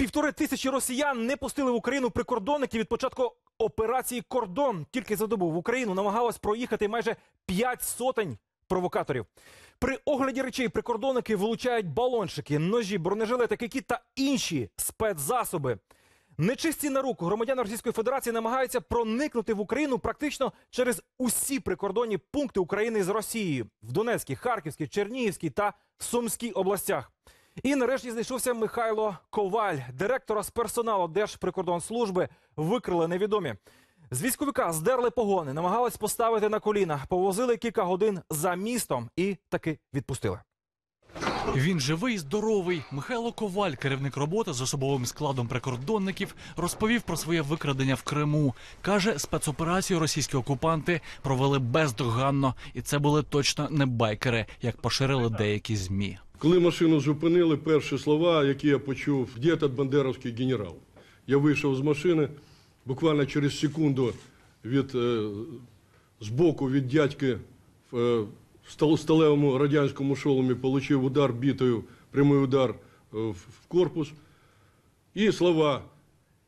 Півтори тисячі росіян не пустили в Україну прикордонників від початку операції Кордон. Тільки за добу в Україну намагалось проїхати майже п'ять сотень провокаторів. При огляді речей прикордонники вилучають балончики, ножі, бронежилети, кики та інші спецзасоби. Нечисті на руку громадяни Російської Федерації намагаються проникнути в Україну практично через усі прикордонні пункти України з Росією в Донецькій, Харківській, Чернігівській та Сумській областях. І нарешті знайшовся Михайло Коваль, директора з персоналу Держприкордонслужби, викрили невідомі. З військовика здерли погони, намагались поставити на коліна, повозили кілька годин за містом і таки відпустили. Він живий, здоровий. Михайло Коваль, керівник роботи з особовим складом прикордонників, розповів про своє викрадення в Криму. Каже, спецоперацію російські окупанти провели бездоганно, і це були точно не байкери, як поширили деякі змі. Коли машину зупинили, перші слова, які я почув, де этот бандеровський генерал? Я вийшов з машини, буквально через секунду від, е, збоку від дядьки в е, сталевому радянському шоломі отримав удар бітою, прямий удар е, в в корпус. І слова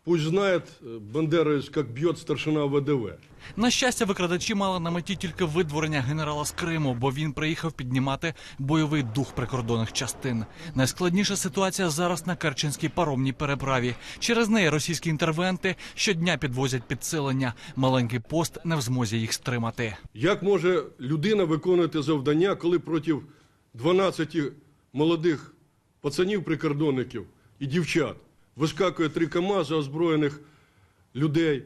«Пусть знает э, бандеровец, как бьет старшина ВДВ». На щастя, викрадачі мали на меті тільки видворення генерала з Криму, бо він приїхав піднімати бойовий дух прикордонних частин. Найскладніша ситуація зараз на Керченській паромній переправі. Через неї російські інтервенти щодня підвозять підсилення. Маленький пост не в змозі їх стримати. Як може людина виконувати завдання, коли проти 12 молодих пацанів-прикордонників і дівчат вискакує три КАМАЗи озброєних людей,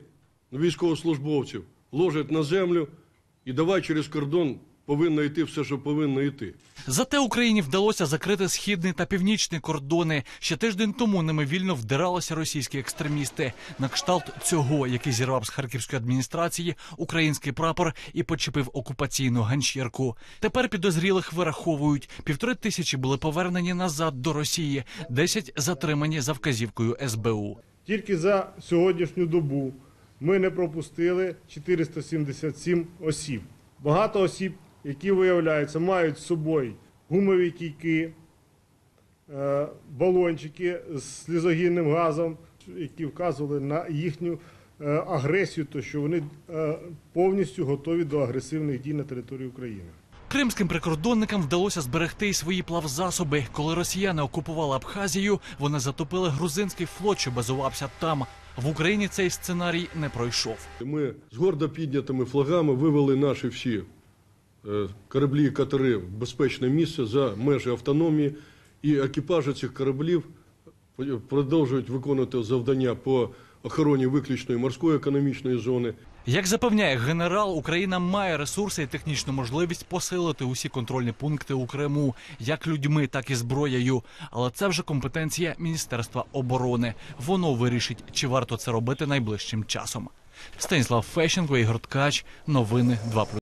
військовослужбовців, ложать на землю і давай через кордон повинно йти все, що повинно йти. Зате Україні вдалося закрити східний та північний кордони. Ще тиждень тому ними вільно вдиралися російські екстремісти. На кшталт цього, який зірвав з харківської адміністрації український прапор і почепив окупаційну ганчірку. Тепер підозрілих вираховують. Півтори тисячі були повернені назад до Росії, десять затримані за вказівкою СБУ. Тільки за сьогоднішню добу ми не пропустили 477 осіб. Багато осіб, які виявляються, мають з собою гумові кійки, е, балончики з слізогінним газом, які вказували на їхню е, агресію, то що вони е, повністю готові до агресивних дій на території України. Кримським прикордонникам вдалося зберегти й свої плавзасоби. Коли росіяни окупували Абхазію, вони затопили грузинський флот, що базувався там. В Україні цей сценарій не пройшов. Ми з гордо піднятими флагами вивели наші всі кораблі і катери в безпечне місце за межі автономії, і екіпажі цих кораблів продовжують виконувати завдання по охороні виключної морської економічної зони. Як запевняє генерал, Україна має ресурси і технічну можливість посилити усі контрольні пункти у Криму, як людьми, так і зброєю. Але це вже компетенція Міністерства оборони. Воно вирішить, чи варто це робити найближчим часом. Станіслав Фещенко, Ігор Ткач, новини 2+,2.